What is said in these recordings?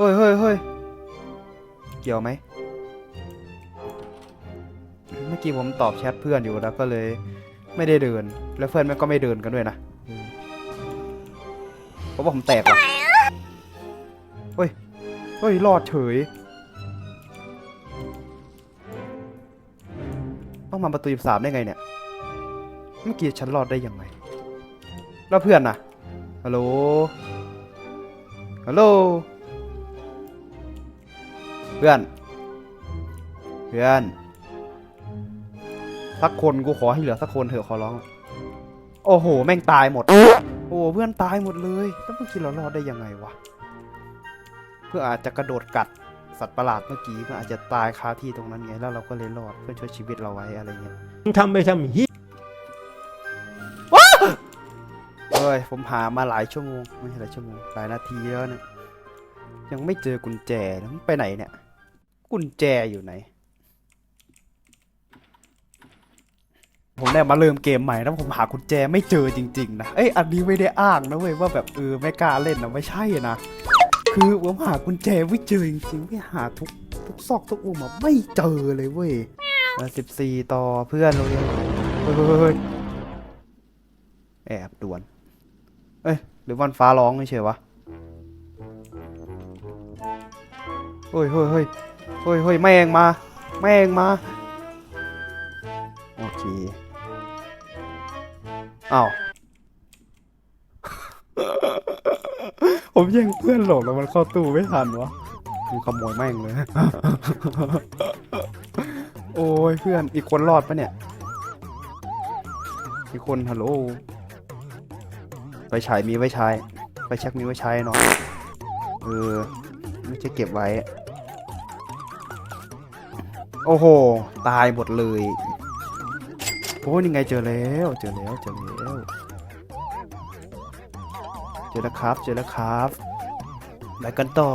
ฮ้ยเฮ้ยเฮ้ยเกี่ยวไหม เมื่อกี้ผมตอบแชทเพื่อนอยู่แล้วก็เลยไม่ได้เดิน แล้วเพื่อนมันก็ไม่เดินกันด้วยนะเพราะว่าผมแตกว่ะเฮ้ย เฮ้ย รอดเฉย ต้องมาประตูสามได้ไงเนี่ย เมื่อกี้ฉันรอดได้ยังไง แล้วเพื่อนน่ะ ฮัลโหล ฮัลโหล เพื่อน เพื่อน สักคนกูขอให้เหลือสักคนเถอะขอร้อง โอ้โห แม่งตายหมด โอ้เพื่อนตายหมดเลยแล้วเมื่อกี้เรารอดได้ยังไงวะ เพื่อนอาจจะกระโดดกัดสัตว์ประหลาดเมื่อกี้เพื่อนอาจจะตายคาที่ตรงนั้นไง แล้วเราก็เลยรอดเพื่อช่วยชีวิตเราไว้อะไรเงี้ยมึงทำไปทำเฮียเอ้ยผมหามาหลายชั่วโมงไม่ใช่หลายชั่วโมงหลายนาทีแล้วเนี่ยยังไม่เจอกุญแจนะมันไปไหนเนี่ย กุญแจอยู่ไหน ผมได้มาเริ่มเกมใหม่แล้วผมหากุญแจไม่เจอจริง ๆ นะ เอ้ยอันนี้ไม่ได้อ้างนะเว้ยว่าแบบเออไม่กล้าเล่นนะไม่ใช่นะ คือผมหากุญแจไม่เจอจริงๆไม่หาทุกทุกซอกทุกมุมอะไม่เจอเลยเว้ยสิบสี่ต่อเพื่อนเราเร็วเฮ้ยเฮ้ยเฮ้ยเฮ้ยแอบด่วน เอ้ยหรือวันฟ้าร้องไม่เฉยวะเฮ้ยเฮ้ยเฮ้ยเฮ้ยเฮ้ยแม่งมา แม่งมา โอเคอ้าวผมแย่งเพื่อนหลงแล้วมันเข้าตู้ไม่ทันวะกูขโมยแม่งเลย โอ้ยเพื่อนอีกคนรอดปะเนี่ย อีกคนฮัลโหลไฟฉายมีไว้ใช้ไฟแช็กมีไว้ใช้เนาะเออไม่ใช่เก็บไว้ โอ้โห ตายหมดเลยโอ้ยนี่ไงเจอแล้วเจอแล้วเจอแล้วเจอแล้วครับเจอแล้วครับไปกันต่อ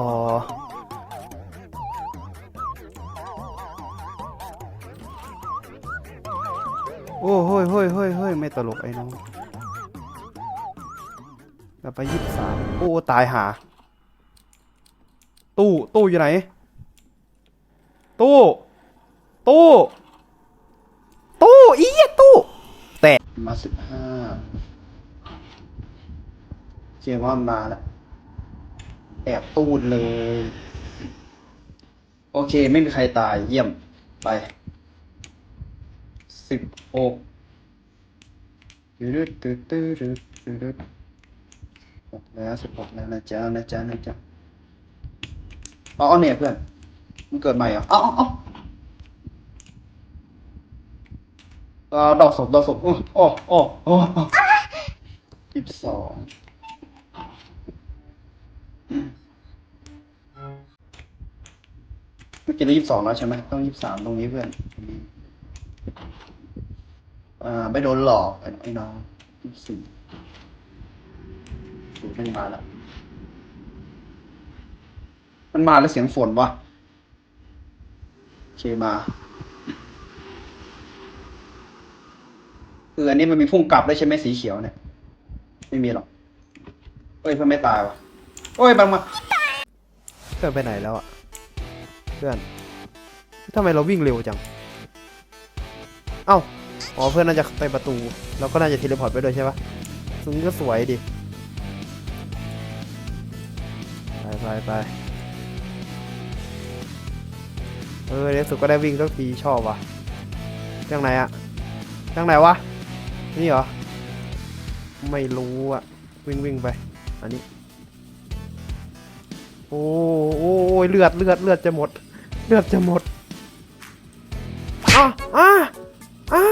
โอ้เฮ้ยเฮ้ยเฮ้ยเฮ้ยไม่ตลกไอ้น้องกลับไปยี่สิบสามโอ้ ตายหา ตู้ ตู้อยู่ไหน ตู้ ตู้ ตู้อีเหี้ยตู้ แตะมาสิบห้าเชื่อว่ามันมาแล้ว แอบตูดเลย โอเค ไม่มีใครตายเยี่ยมไปสิบหกตืดตืดตืดตืดหกแล้วสิบหกแล้วนะจ๊ะนะจ๊ะนะจ๊ะอ๋อเนี่ยเพื่อน มันเกิดใหม่เหรออ๋อาเอาเออ ดอกศพดอกศพโอ้โอ้โอ้โอ้ยี่สิบสองเมื่อกี้ได้ยี่สิบสองแล้วใช่ไหมต้องยี่สิบสามตรงนี้เพื่อนอ่าไม่โดนหลอกไอ้น้องยี่สิบสี่สูไม่มาแล้ว มันมาแล้วเสียงฝนวะโอเคมา คืออันนี้มันมีพุ่งกลับได้ใช่ไหมสีเขียวเนี่ย ไม่มีหรอกเอ้ยเพื่อนไม่ตายวะโอ้ยบังมาเพื่อนไปไหนแล้วอะเพื่อนทำไมเราวิ่งเร็วจัง เอ้าอ๋อเพื่อนน่าจะไปประตูเราก็น่าจะเทเลพอร์ตไปด้วยใช่ปะตรงก็สวยดิไปไปไปเออในสุดก็ได้วิ่งสักทีชอบว่ะทางไหนอะทางไหนวะ นี่เหรอ ไม่รู้อะวิ่งวิ่งไป อันนี้ โอ้โอ้ยเลือดเลือดเลือดจะหมด เลือดจะหมดอะอะอะ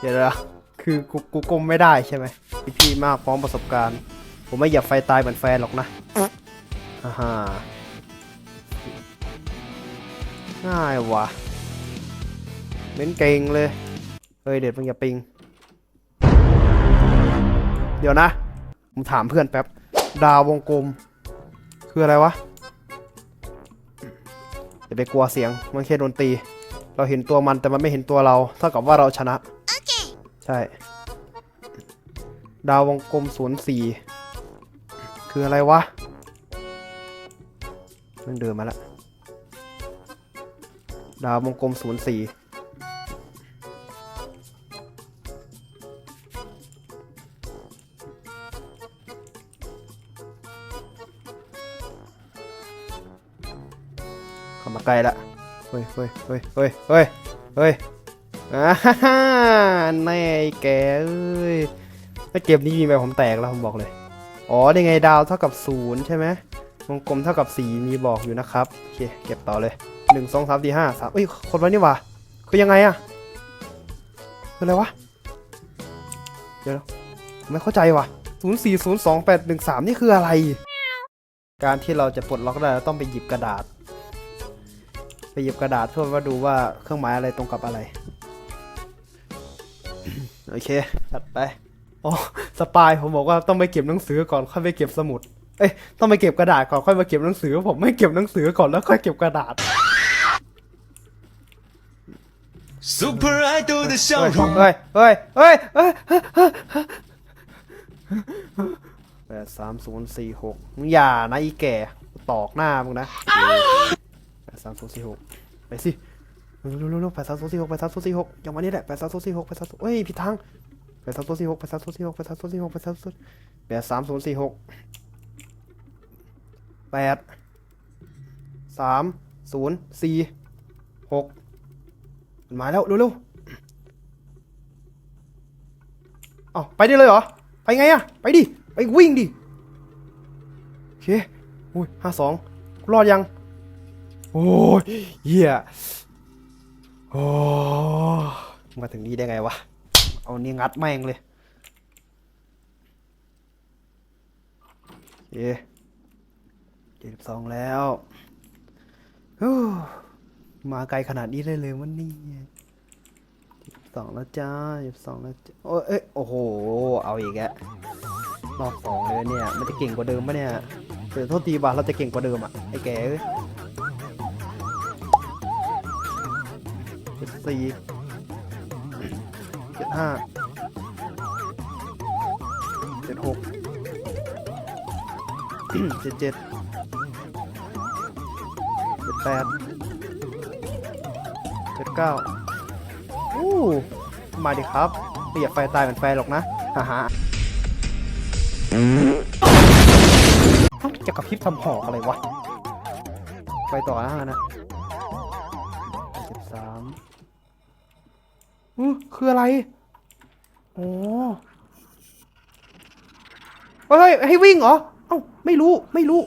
เดี๋ยวนะคือกูกูกลมไม่ได้ใช่ไหมพี่พี่มากพร้อมประสบการณ์ ผมไม่อยากไฟตายเหมือนแฟนหรอกนะฮ่าฮ่าง่ายว่ะ เม้นเก่งเลย เฮ้ยเด็ดมึงอย่าปิง เดี๋ยวนะ ผมถามเพื่อนแป๊บ ดาววงกลม คืออะไรวะอย่าไปกลัวเสียง มันแค่ดนตรีเราเห็นตัวมันแต่มันไม่เห็นตัวเรา เท่ากับว่าเราชนะ ใช่ ดาววงกลมศูนย์สี่ คืออะไรวะมันเดินมาแล้ว ดาววงกลมศูนย์สี่ เข้ามาใกล้ละเฮ้ยเฮ้ยเฮ้ยเฮ้ยเฮ้ยเฮ้ยอ่าฮ่าแน่แกเอ้ยถ้าเกมนี้มีไปผมแตกแล้วผมบอกเลย อ๋อได้ไงดาวเท่ากับศูนย์ใช่ไหมวงกลมเท่ากับสี่มีบอกอยู่นะครับโอเคเก็บต่อเลยหนึ่งสองสามสี่ห้าสามเอ้ยคนวันนี้วะคือยังไงอะคืออะไรวะเดี๋ยวไม่เข้าใจว่ะศูนย์สี่ศูนย์สองแปดหนึ่งสามนี่คืออะไร การที่เราจะปลดล็อกได้เราต้องไปหยิบกระดาษ ไปหยิบกระดาษเพื่อมาดูว่าเครื่องหมายอะไรตรงกับอะไร โอเคตัดไปอ๋อสปายผมบอกว่าต้องไปเก็บหนังสือก่อนค่อยไปเก็บสมุด เอ้ยต้องไปเก็บกระดาษก่อนค่อยมาเก็บหนังสือ ผมไม่เก็บหนังสือก่อนแล้วค่อยเก็บกระดาษ Super Idol 的笑 เฮ้ย 容。 เฮ้ยเฮ้ยเฮ้ยเฮ้ยแปดสามศูนย์สี่หกมึงอย่านะอีแก่ตอกหน้ามึงนะแปดส ามศูนย์สี่หกไปสิเร็วเร็วเร็วแปดสามศูนย์สี่หกแปดสามศูนย์สี่หกอย่างวันนี้แหละแปดสามศูนย์สี่หกแปดสามเฮ้ยผิดทางแปดสามศูนย์สี่หกแปดสามศูนย์สี่หกแปดสามศูนย์สี่หกแปดสามศูนย์แปดสามศูนย์สี่หกแปดสามศูนย์สี่หกมันมาแล้วเร็วเร็วเอาไปได้เลยเหรอ ไปไงอะไปดิ ไปวิ่งดิ โอเคอุ้ยห้าสองรอดยัง โอ้ยเหี้ยโอ้มาถึงนี่ได้ไงวะ เอานี่งัดแม่งเลยเย้เจ็ดสิบสองแล้วมาไกลขนาดนี้ได้เลยวันนี้สองแล้วจ้าสิบสองแล้วจ้าโอ้ยเอ้ยโอ้โห เอาอีกแล้วรอบสองเลยเนี่ย มันจะเก่งกว่าเดิมปะเนี่ยเดี๋ยวโทษทีบาเราจะเก่งกว่าเดิมอะ ไอ้แก เจ็ดสี่เจ็ดห้าเจ็ดหกเจ็ดเจ็ดเจ็ดแปดเจ็ดเก้าอู้มาดิครับไม่อยากไฟตายเหมือนแฟนหรอกนะฮ่าฮ่าเอ้าจะกระพริบทำหอกอะไรวะ ไปต่อนะนะ สิบสามอือคืออะไร โอ้เฮ้ย ให้วิ่งเหรอ เอ้า ไม่รู้ ไม่รู้